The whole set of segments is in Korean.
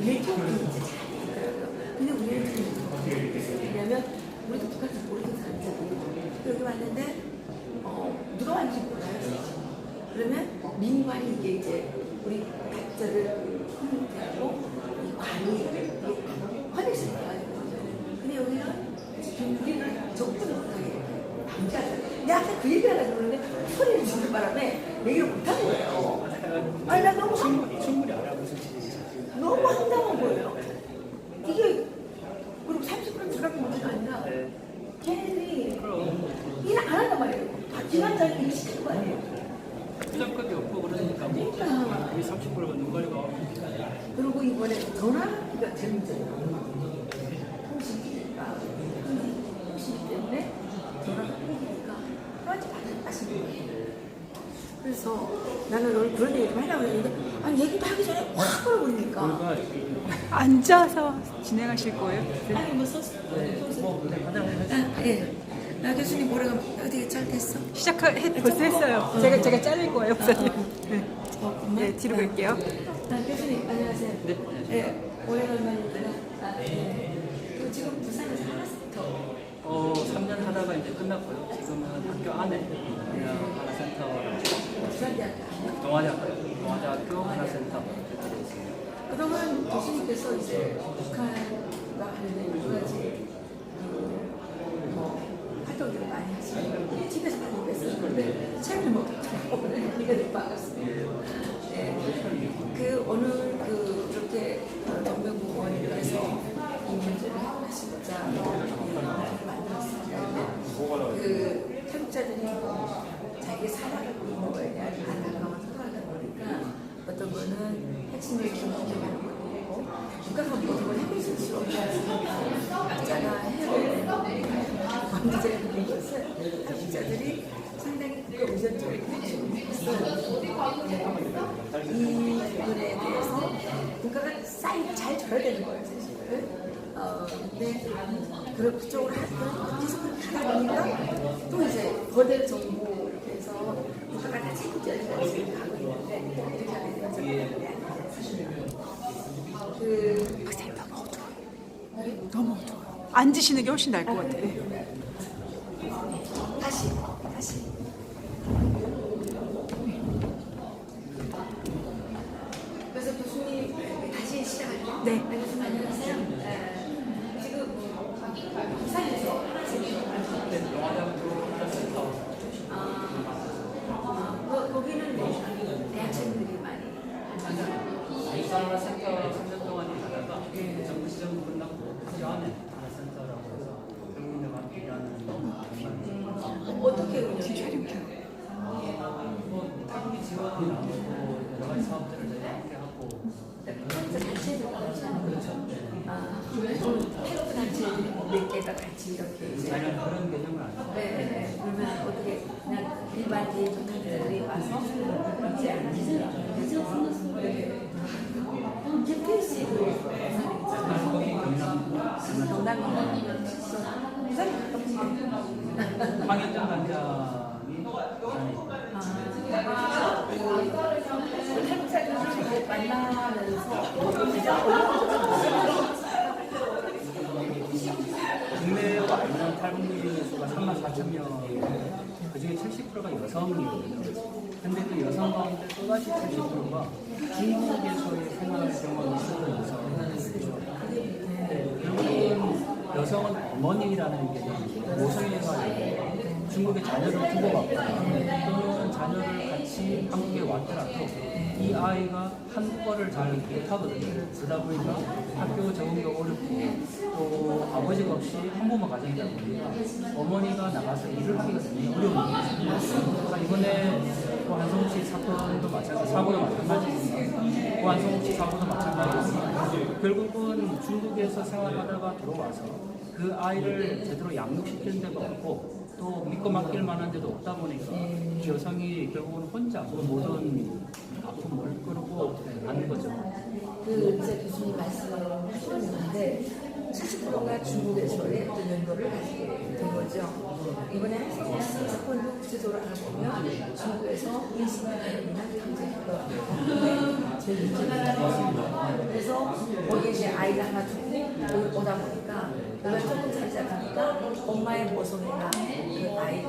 네트워크 이제 잘 되더라고요. 근데 우리는 좀 왜냐면 우리도 북한에서 모르는 사람들이 여기 왔는데 어, 누가 왔는지 몰라요. 그러면 민관이 이게 이제 우리 각자를 커뮤니티하고 이 관이 커넥션이 거죠. 근데 여기는 우리를 접근을 못하게 방지하잖아요. 내가 아까 그 얘기 하려고 그러는데 소리를 지르는 바람에 얘기를 못하는 거예요. 아니 나 너무 황, 충분히 알아 무슨 짓인지. 너무 황당한 거예요. 이게 그리고 30분 들어갈 문제가 아니라 네. 걔네들이 일 안 한단 말이에요. 다 기관장이 일 시키는 거 아니에요. 투잡급이 없고 그러니까 뭐 그러니까. 우리 30불과 눈 가리고 그리고 이번에 전화기가 통신기 때문에 전화가 끊기니까 거예요. 그래서 나는 오늘 그런 얘기 좀 하려고 했는데 아니 얘기도 하기 전에 확 걸어버리니까 우리가 앉아서 진행하실 거예요? 아니 뭐 썼어? 뭐 가장 아, 예. 나 교수님 뭐라고 어떻게 잘 됐어? 시작 벌써 했어요. 제가 제가 자를 거예요, 목사님. 네. 어, 네, 뒤로 갈게요. 아, 교수님 안녕하세요. 네. 예, 오래간만입니다. 아, 예. 그 지금 부산에서 하나센터 어 3년 하다가 이제 끝났고요. 지금은 학교 안에 그냥 하나센터 부산대학교? 동아대학교 동아대학교 하나센터 이렇게 되어 있습니다. 그동안 교수님께서 이제 북한과 하는 여러 가지 그, 뭐 활동들을 많이 하시고 집에서 뵀어요. 그런데 책을 못 이거 반갑습니다. 네. 그 오늘 그 이렇게 정명부원에서 이 문제를 만들었습니다. 근데 그 태국자들이 자기 살아가고 있는 거에 대한 안타까운 생각을 보니까 어떤 거는 핵심을 기억하는 거고 국가가 모든 걸 해결할 수 없다. 각자가 해야 되는 문제인 것을 한국자들이 이 부분에 대해서 국가가 사인 잘 줘야 되는 거예요, 사실은. 어, 근데 그런 그쪽으로 하- 계속 가다 보니까 또 이제 거대 정부 이렇게 해서 국가가 다 책임져야 되는 가고 있는데 이렇게 하게 되면 그 목사님 너무 어두워요. 너무 어두워요. 앉으시는 게 훨씬 나을 것 같아요. 다시 다시 그래서 교수님 다시 시작할게요. 네. 네, 교수님 안녕하세요. 네, 지금 부산에서 하나씩 동아대학교 하나센터 아, 아, 거, 거기는 대학생들이 많이 일산 하나센터 3년 동안 일하다가 정부 시정 끝났고 학교 안에 하나센터라고 해서 국민들과 일하는 어, 어떻게 운영해요? 뭐 타국이 지원이나 뭐 여러 가지 사업들을 저희 함께 하고 그 단체들 같이 하는 거죠. 아, 태국 개가 같이 이렇게 이제 그런 안 해요. 네, 네, 네. 그러면 어떻게 그냥 일반인 분들이 와서 이제 네. 김태 씨 경남이 부산이 가깝지. 황현정 단장이 아, 그 태국 사람들 만나면서 국내에 와 있는 탈북민 수가 3만 4천 명인데 그 중에 70%가 여성이거든요. 근데 그 여성 가운데 또다시 70%가 중국에서의 생활 경험이 있었던 여성이죠. 네, 결국은 여성은 어머니라는 게 모성애가 아니고 중국에 자녀를 두고 왔고 또는 자녀를 같이 한국에 왔더라도 이 아이가 한국어를 잘 못하거든요. 그러다 보니까 학교 적응도 어렵고 또 아버지가 없이 한부모 가정이다 보니까 어머니가 나가서 일을 하기가 굉장히 어려운. 그러니까 이번에 또 한성욱 씨 사건도 마찬가지, 사고도 마찬가지입니다. 또 한성욱 씨 사고도 마찬가지입니다. 결국은 중국에서 생활하다가 들어와서 그 아이를 제대로 양육시키는 데가 없고 또 믿고 맡길 만한 데도 없다 보니까 여성이 결국은 혼자 그 모든 아픔을 끌고 가는 거죠. 그 이제 교수님 말씀하셨는데 70%가 중국에서의 어떤 연도를 가지게 된 거죠. 이번에 사건도 구체적으로 알아보면 중국에서 20년이나 경제가 제일 문제가 그래서 거기에 이제 아이가 하나 두고 오다 보니까 내가 조금 자리 잡으니까 엄마의 모성애가 그 아이를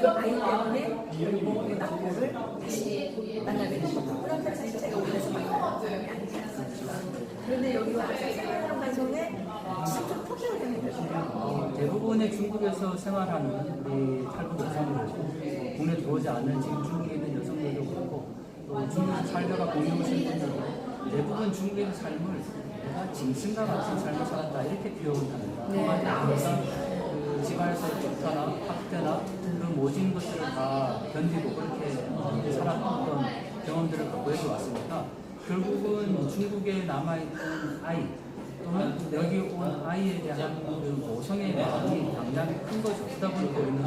그 아이 때문에 뭐 낙고를 다시 만나게 되고 그런 것 자체가 우리에서 만나는 사람이 아니지 않습니까? 그런데 여기 와서 생활하는 과정에 되는 대부분의 중국에서 생활하는 우리 탈북 여성들, 국내 들어오지 않은 지금 중국에 있는 여성들도 그렇고 또 중국에서 살다가 오신 분들도 대부분 중국의 삶을 내가 짐승과 같은 삶을 살았다 이렇게 표현합니다. 네. 그러니까 그 집안에서 쫓겨나 학대나 그 모진 것들을 다 견디고 그렇게 살았던 경험들을 갖고해서 왔으니까 결국은 중국에 남아있던 아이 또는 여기 온 아이에 대한 그 모성의 마음이 당장히 큰 거죠. 그러다 보니까 우리는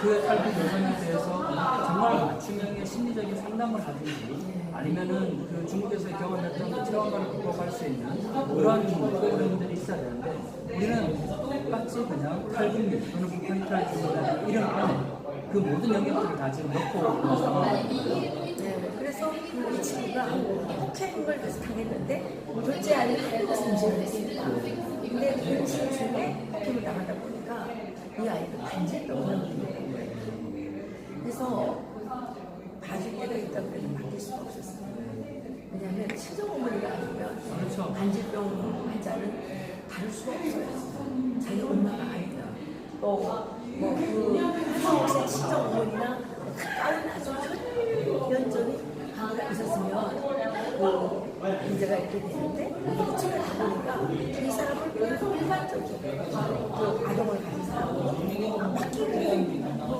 그 탈북 여성에 대해서 정말 맞춤형의 심리적인 상담을 하든지 아니면은 그 중국에서 경험했던 그 체험관을 극복할 수 있는 그런 프로그램들이 있어야 되는데 우리는 똑같이 그냥 탈북민 또는 북한 탈북이라는 이름 안에 그 모든 영역들을 다 지금 넣고 있는 상황입니다. 네, 그래서 이 친구가 폭행을 그래서 당했는데 둘째 아이는 하얀 문제를 했습니다. 근데 그 중에 폭행을 당하다 보니까 이 아이가 반지병을 걸린 거예요. 그래서 봐줄 때가 있다고 해도 맡길 수가 없었어요. 왜냐하면 친정 어머니가 아니면 그렇죠. 반지병 환자는 다룰 수가 없어요. 자기 엄마가 아니다. 또뭐그 한국의 친정 어머니나 가까운 아주 연전이 하나가 있었으면 그 문제가 있게 되는데 그쪽에 가보니까 이 사람을 일반적인 그 아동을 가진 사람으로 바뀌는 그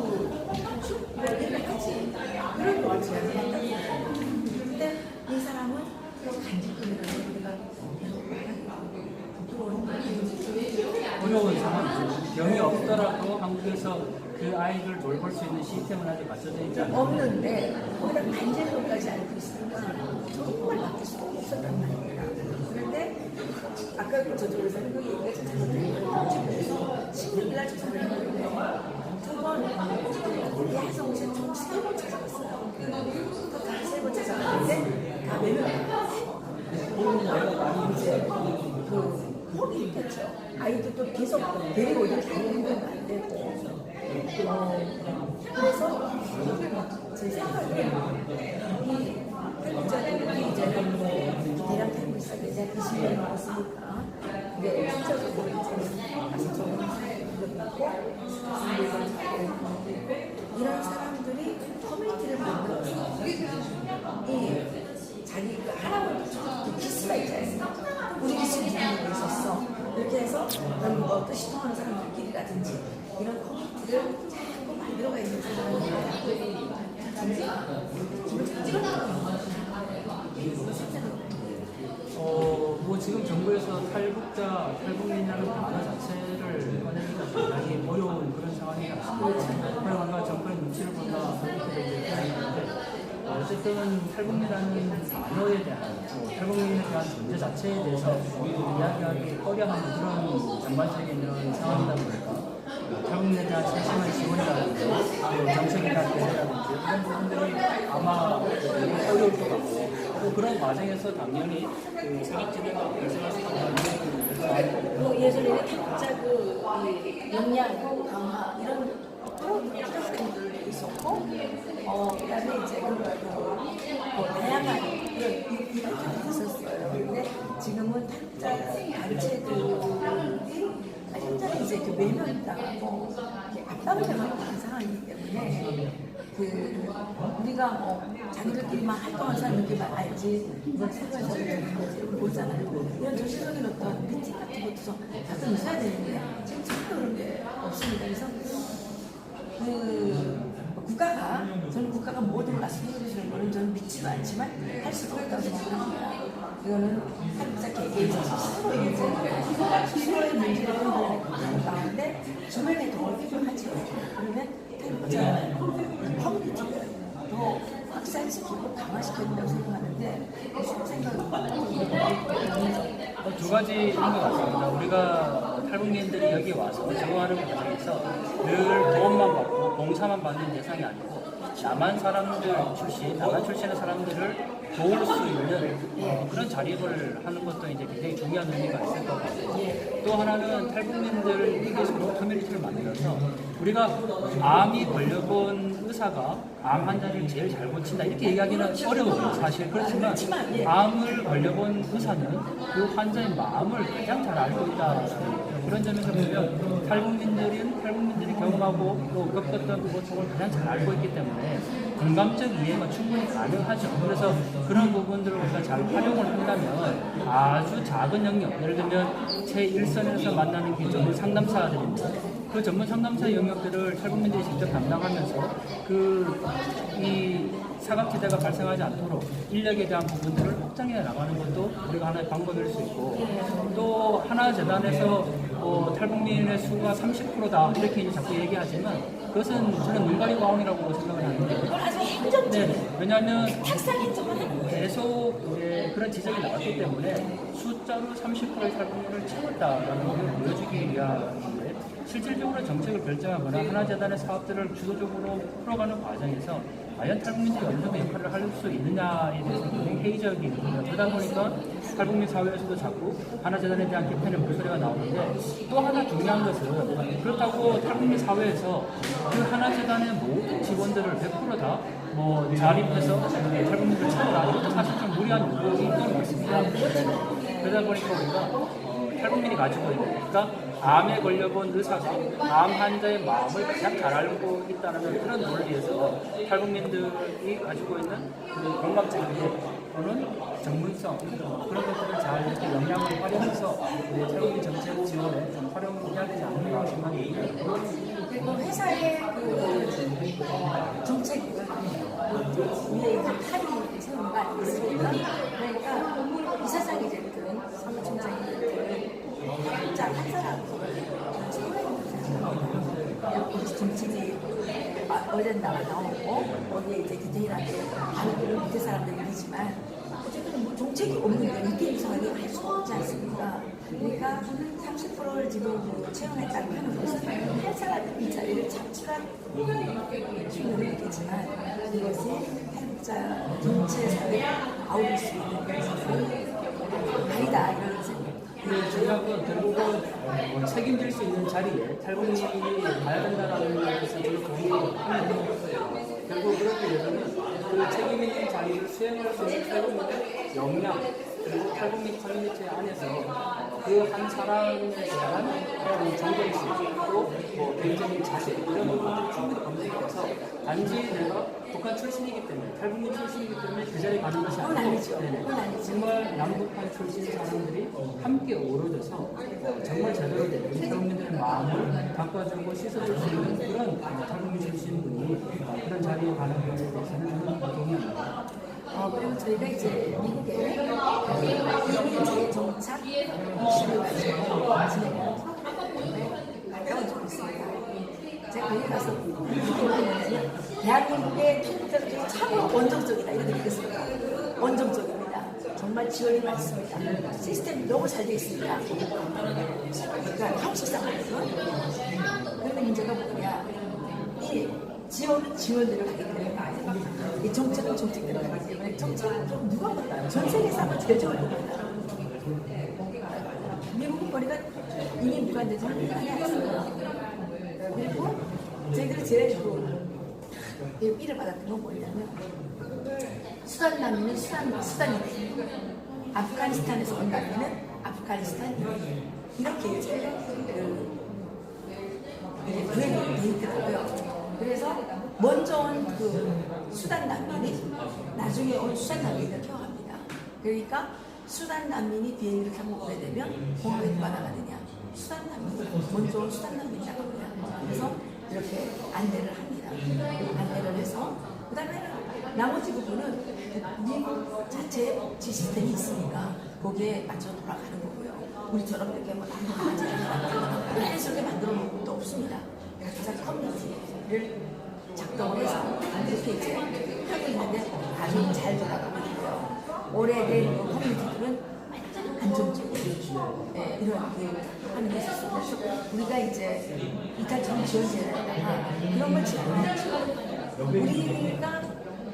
여기까지 그런 걸 제안을 했다고 해요. 근데 이 사람은 간직금이라는 우리가 계속 말하고 부끄러운 거예요. 어려운 상황이죠. 병이 없더라도 한국에서 그 아이를 돌볼 수 있는 시스템은 아직 갖춰져 있지 않아요. 없는데 거기다 반제도까지 알고 있으니까 정말 바뀔 수가 없었단 말입니다. 그런데 아까 저쪽으로 사는 그 얘기가 좀 잘못된. 16일날 조사를 했는데 두번 야성실 총세번 찾아갔어요. 또다세 번 찾아갔는데 다 매명했어요. 이제 그 포기했겠죠. 아이들도 계속 데리고 다니는 안 되고. 어, 그래서 제 생각에 이 탈북자들이 이제는 뭐 시작해 이제 20년이 넘었으니까 근데 실제적으로 이제 다시 좀 받고 이런 사람들이 커뮤니티를 만들어서 이 자기 그 할아버지 그 기스가 있지 않습니까? 우리 기스는 이런 거 있었어. 이렇게 해서 그런 뭐 뜻이 통하는 사람들끼리 가든지 이런 커뮤니티를 자꾸 만들어가 있는 어, 뭐 지금 정부에서 탈북자, 탈북민이라는 단어 자체를 꺼내기가 굉장히 어려운 그런 상황이 같습니다. 그냥 아까 정부의 눈치를 본다 그렇게 이제 하는데 어쨌든 탈북민이라는 단어에 대한 뭐 탈북민에 대한 존재 자체에 대해서 이야기하기 꺼려하는 그런 전반적인 이런 상황이다 보니까 탈북민에 대한 세심한 지원이라든지 대한 대세라든지 이런 부분들이 아마 어려울 것 같고 또 그런 과정에서 당연히 그 사각지대가 발생할 수 있는 뭐 예전에는 탈북자 그 이, 역량 강화 이런 프로그램 들도 있었고 어 그다음에 이제 그, 그, 뭐 다양한 이런 이벤트도 있었어요. 근데 지금은 탈북자 단체들이 현장에 이제 그 외면당하고 이렇게 압박을 당하고 있는 상황이기 때문에 그 우리가 뭐 자기들끼리만 활동한 사람들끼리만 알지 이건 이런 거지 이런 전체적인 어떤 미팅 같은 것도 좀 가끔 있어야 되는데 지금 전혀 그런 게 없습니다. 그래서 그 국가가 저는 국가가 모든 것을 해주시는 거는 저는 믿지도 않지만 할 수도 없다고 생각합니다. 이거는 한국사 개개인 서로의 문제, 서로의 문제를 가운데 주변에 더 필요하죠. 그러면 탈북자 커뮤니티를 더 확산시키고 강화시켜야 된다고 생각하는데 무슨 생각이 두 가지인 것 같습니다. 우리가 탈북민들이 여기 와서 적응하는 과정에서 늘 도움만 받고 봉사만 받는 대상이 아니고 남한 사람들 출신, 남한 출신의 사람들을 도울 수 있는 어, 그런 자립을 하는 것도 이제 굉장히 중요한 의미가 있을 것 같고 또 하나는 탈북민들을 위해서 커뮤니티를 만들어서 우리가 암이 걸려본 의사가 암 환자를 제일 잘 고친다 이렇게 얘기하기는 어려워요 사실. 그렇지만 암을 걸려본 의사는 그 환자의 마음을 가장 잘 알고 있다 그런 점에서 보면 탈북민들은 탈북민들이 경험하고 또 겪었던 그 고통을 가장 잘 알고 있기 때문에 공감적 이해가 충분히 가능하죠. 그래서 그런 부분들을 우리가 잘 활용을 한다면 아주 작은 영역, 예를 들면 제1선에서 만나는 게 전문 상담사들인데 그 전문 상담사 영역들을 탈북민들이 직접 담당하면서 그이 사각지대가 발생하지 않도록 인력에 대한 부분들을 확장해 나가는 것도 우리가 하나의 방법일 수 있고 또 하나 재단에서 어, 탈북민의 수가 30%다 이렇게 이제 자꾸 얘기하지만 그것은 저는 눈 가리고 왕이라고 생각을 하는데 그건 아주 행정적 네, 왜냐하면 탁상 행정을 하는 거예요. 계속 이제 그런 지적이 나왔기 때문에 숫자로 30%의 탈북민을 채웠다라는 걸 보여주기 위함인데 실질적으로 정책을 결정하거나 하나재단의 사업들을 주도적으로 풀어가는 과정에서 과연 탈북민들이 어느 정도 역할을 할 수 있느냐에 대해서 굉장히 회의적이거든요. 그러다 보니까 탈북민 사회에서도 자꾸 하나재단에 대한 개편의 목소리가 나오는데 또 하나 중요한 것은 그렇다고 탈북민 사회에서 그 하나재단의 모든 직원들을 100%다 뭐 자립해서 탈북민들 채워라 이것도 사실 좀 무리한 요구이 있는 것 같습니다. 그러다 보니까 우리가 어, 탈북민이 가지고 있는 그러니까 암에 걸려본 의사가 암 환자의 마음을 가장 잘 알고 있다는 그런 논리에서 탈북민들이 가지고 있는 그 공감적 이해 또는 전문성 그런 것들을 잘 이렇게 역량을 활용해서 우리 탈북민 정책 지원에 좀 활용해야 되지 않는가 생각이 듭니다. 그리고 회사의 그 정책 위에 있는 탈이 세우는 거 아니겠습니까? 그러니까 이사장이 됐든 사무총장이 각자 한 사람으로 여기 정치지 어젠다가 나오고 어디에 이제 디테일하게 건 밑에 사람들 일이지만 어쨌든 뭐 정책이 없는데 이게 이상하게 할수 없지 않습니까? 그러니까 30%를 지금 그 채용했다고 하는 것은 한 사람 이 자리를 차출한 충분히 있겠지만 이것이 탈북자 전체 사회에 아우를 수 있는 것은 아니다 이런 생각. 그 중요한 건 결국은 어, 책임질 수 있는 자리에 탈북민이 가야 된다는 것에 저는 동의합니다. 결국 그렇게 되면 그 책임 있는 자리를 수행할 수 있는 탈북민의 역량 그리고 탈북민 커뮤니티 안에서 그 한 사람에 대한 그런 정정심 또 뭐 개인적인 자세 이런 부분들이 충분히 검증이 돼서 단지 내가 북한 출신이기 때문에 탈북민 출신이기 때문에 그 자리에 가는 것이 그건 아니고 아니죠. 네네. 그건 아니죠. 정말 남북한 출신 사람들이 함께 어우러져서 어, 정말 제대로 된 탈북민들의 마음을 바꿔주고 씻어줄 수 있는 그런 어, 탈북민 출신 분이 어, 그런 자리에 가는 것에 대해서는 저는 동의합니다. 어, 그리고 저희가 이제 미국에 이민재 정착 이슈를 가지고 진행하면서 가까운 적이 있습니다. 제가 거기 가서 대한민국의 탈북자들 중에 참 원정적이다 이런 있습니다. 원정적입니다. 정말 지원이 많습니다. 시스템이 너무 잘 되어 있습니다. 그러니까 형식상으로는 그런데 문제가 뭐냐 이 지원은 지원대로 가기 때문에 이 정책은 정책대로 가기 때문에 정책은 좀 누가 몰라요 전 세계에서 아마 제일 좋은 겁니다 미국은 보니까 이미 하나 있어요 그리고 저희들이 제일 그 삐를 받았던 건 뭐냐면 수단 난민은 수단, 수단이지 아프가니스탄에서 온 난민은 아프가니스탄이 이렇게 이제 그돼 있더라고요. 그래서 먼저 온 그 수단 난민이 나중에 온 수단 난민을 케어합니다. 그러니까 수단 난민이 비행기를 타고 오게 되면 공항에 누가 나가느냐? 수단 난민이 먼저 온 수단 난민이 나갑니다. 그래서 이렇게 안내를 합니 다. 안내를 해서 그다음에 나머지 부분은 미국 자체 지 시스템이 있으니까 거기에 맞춰 돌아가는 거고요. 우리처럼 이렇게 뭐 남북하지 자연스럽게 만들어 놓은 것도 없습니다. 커뮤니티를 작동을 해서 이렇게 이제 하고 있는데 아주 잘 돌아가고 있고요. 오래된 커뮤니티들은 완전 안정적으로 네, 이런 그 하는 게 있었어요. 우리가 이제 이탈처럼 지원제에다가 그런 걸 지원했죠. 우리가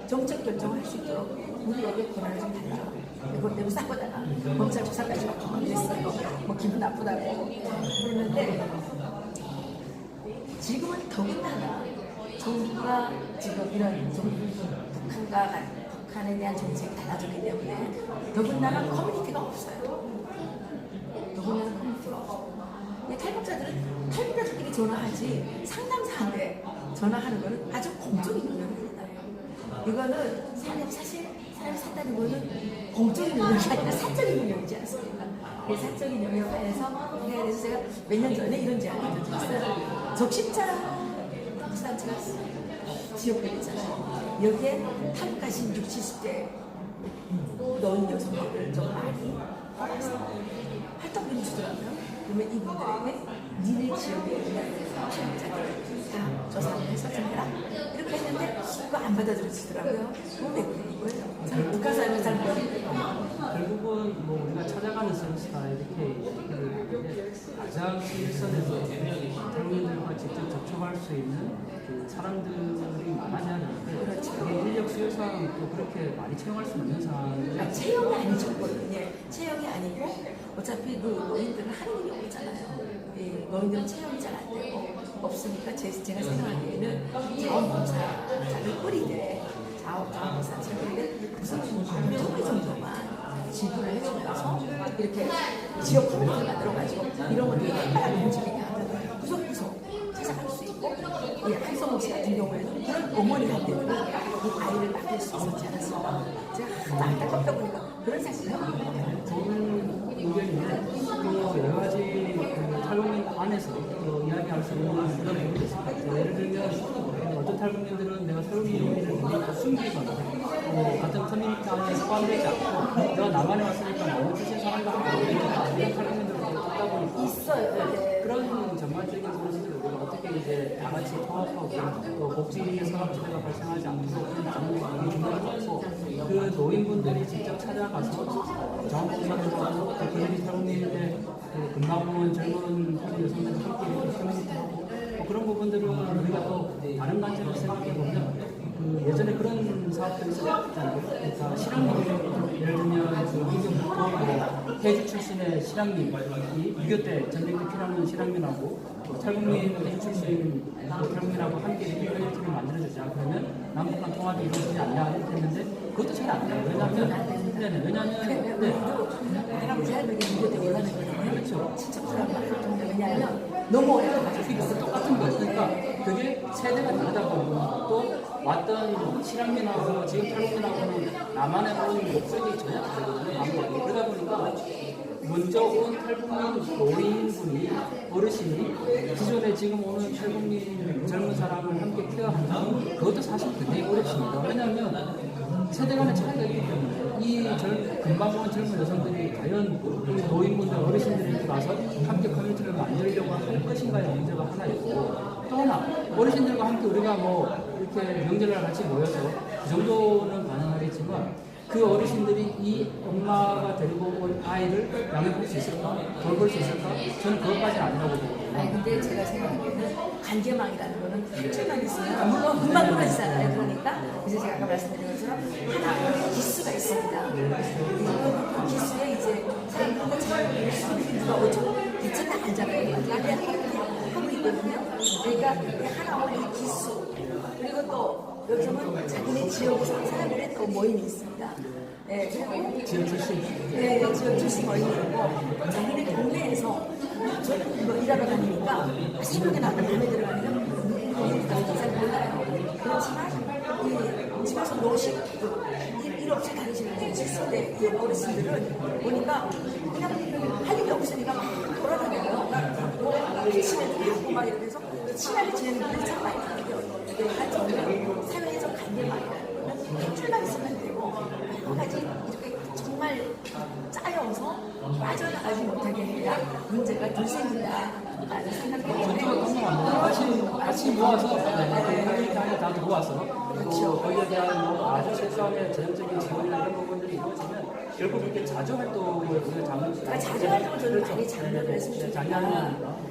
정책 결정을 할 수 있도록 우리에게 권한을 좀 달라. 그것 때문에 싸우다가 검찰 조사까지 받고 그랬어요. 뭐 기분 나쁘다고. 그랬는데 지금은 더군다나 정부가 지금 이런 좀 북한과 간- 북한에 대한 정책이 달라졌기 때문에 더군다나 커뮤니티가 없어요. 더군다나 커뮤니티가 없어요. 이 탈북자들끼리 전화하지 상담사한테 전화하는 거는 아주 공적인 해요. 이거는 사람 사실 사람이 산다는 거는 공적인 영역이 아니라 사적인 영역이지 않습니까? 그 사적인 영역 안에서 해야 돼서 제가 몇 년 전에 이런 제안을 드렸어요. 적십자 부산체가 지역들 있잖아요. 여기에 탈북하신 60, 70대 노인 여성들을 좀 많이 뽑아서 활동비를 주더라고요. 그러면 이분들에게 니네 지역에 있는 다 조사를 해라. 이렇게 했는데 그거 안 받아들여지더라고요. 왜 그런 거예요? 잘 사람이 잘 모르겠어요. 결국은 뭐 우리가 찾아가는 서비스가 이렇게 그 가장 일선에서 탈북민들과 직접 접촉할 수 있는 그 사람들이 많아져야 되는데 그렇죠. 그게 수요상 또 그렇게 많이 채용할 수 없는 아, 상황인데 체형이 아니죠, 그거는. 예, 체형이 아니고 어차피 그 노인들은 하는 일이 없잖아요. 예, 노인들은 체형이 잘 안 되고 없으니까 제, 제가 생각하기에는 자원봉사자를 뿌리되 자원, 자원봉사자를 뿌리되 무슨 한두 정도만 지불을 해주면서 이렇게 지역 커뮤니티를 만들어가지고 이런 것들이 빨리 움직이게 하면 구석구석 찾아갈 수 있고 예, 한성호 씨 같은 경우에는 그런 어머니한테는 이 아이를 맡길 수 있었지 않았을까 제가 하도 안타깝다 보니까 그런 그 여러 가지 그 탈북민 안에서 또 이야기할 수 있는 그런 부분이 있을 것 같아요. 예를 들면 어떤 탈북민들은 내가 탈북민을 굉장히 숨기거나 또 같은 커뮤니티 안에 포함되지 않고 내가 남한에 왔으니까 어느 뜻의 사람과 함께 이런 탈북민들을 듣다 보니까 있어요 네. 그런 전반적인 어떻게 이제 다 같이 통합하고 또 복지 산업지대가 발생하지 중요하고 그 노인분들이 직접 찾아가서 또 그들이 탈북민인데 그 금방원 젊은 여성들 함께 커뮤니티하고 뭐 그런 부분들을 우리가 또 다른 관점에서 생각해 보면 그 예전에 그런 사업들이 있었잖아요. 그러니까 실향민 예를 들면 그뭐 해주 출신의 실향민이 6.25때 전쟁 때 필요한 실향민하고 또 탈북민 출신 그 탈북민하고 함께 커뮤니티를 만들어주자 그러면 남북한 통합이 이루어지지 않냐 했는데 그것도 잘 안 돼요. 왜냐하면 네네 왜냐하면 네. 할아버지 할머니 이거 되게 원하는 거예요 그렇죠. 친척들하고 왜냐하면 너무 이거 똑같은 거예요. 그러니까 그게 세대가 다르다 보면 또 왔던 실향민하고 지금 탈북민하고는 나만의 온 목소리 전혀 다르거든요. 방법이. 그러다 보니까 먼저 온 탈북민 노인분이 어르신이 기존에 지금 오는 탈북민 젊은 사람을 함께 케어하는 그것도 사실 굉장히 어렵습니다. 왜냐하면 세대 간의 차이가 있기 때문에 이 젊, 금방 온 젊은 여성들이 과연 노인분들 어르신들이 와서 함께 커뮤니티를 만들려고 할 것인가의 문제가 하나 있고 또 하나 어르신들과 함께 우리가 뭐 이렇게 명절날 같이 모여서 그 정도는 가능하겠지만 그 어르신들이 이 엄마가 데리고 온 아이를 양육할 수 있을까? 돌볼 수 있을까? 저는 그것까지는 아니라고 보거든요. 아니 근데 제가 생각하기에는 간계망이라는 거는 한 줄만 있으면 물론 금방 끊어지잖아요. 그러니까 그래서 제가 아까 말씀드린 것처럼 하나 기수가 있습니다. 그 기수에 이제 사람들과 잘 누가 오죠? 대체 다 알잖아요. 나한테 하고 있거든요. 그러니까 하나 이 기수 그리고 또 여기서는 자기네 지역에서 사람들의 또 모임이 있습니다. 네, 그리고 지역 출신. 네, 지역 출신 모임이고 자기네 동네에서 저는 뭐 일하러 다니니까 새벽에 나가 밤에 들어가면 거기가 잘 몰라요. 그렇지만 이 집에서 노식 일, 일 없이 다니시는 70대 이 어르신들은 보니까 그냥 할 일이 없으니까 막 돌아다녀요. 뭐 기침에도 하고 막 이러면서 친하게 지내는 분들이 참 많이 문제가 더 생긴다. 같이 모아서 네, 다 모아서. 그렇죠. 거기에 대한 뭐 아주 실수하게 재정적인 지원이나 이런 부분들이 이루어지면 결국 이렇게 자주 활동을 우리가 잡는 아, 자주 활동을 저는 많이 장려를 했으면 좋겠다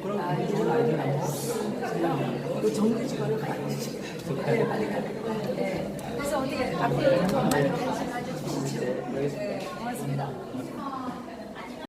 그런 부분을 알게 나고 또 정규 직원을 많이 네. 주시고. 네, 많이 가고 네. 그래서 어떻게 앞으로 정말 관심 가져주시죠 고맙습니다.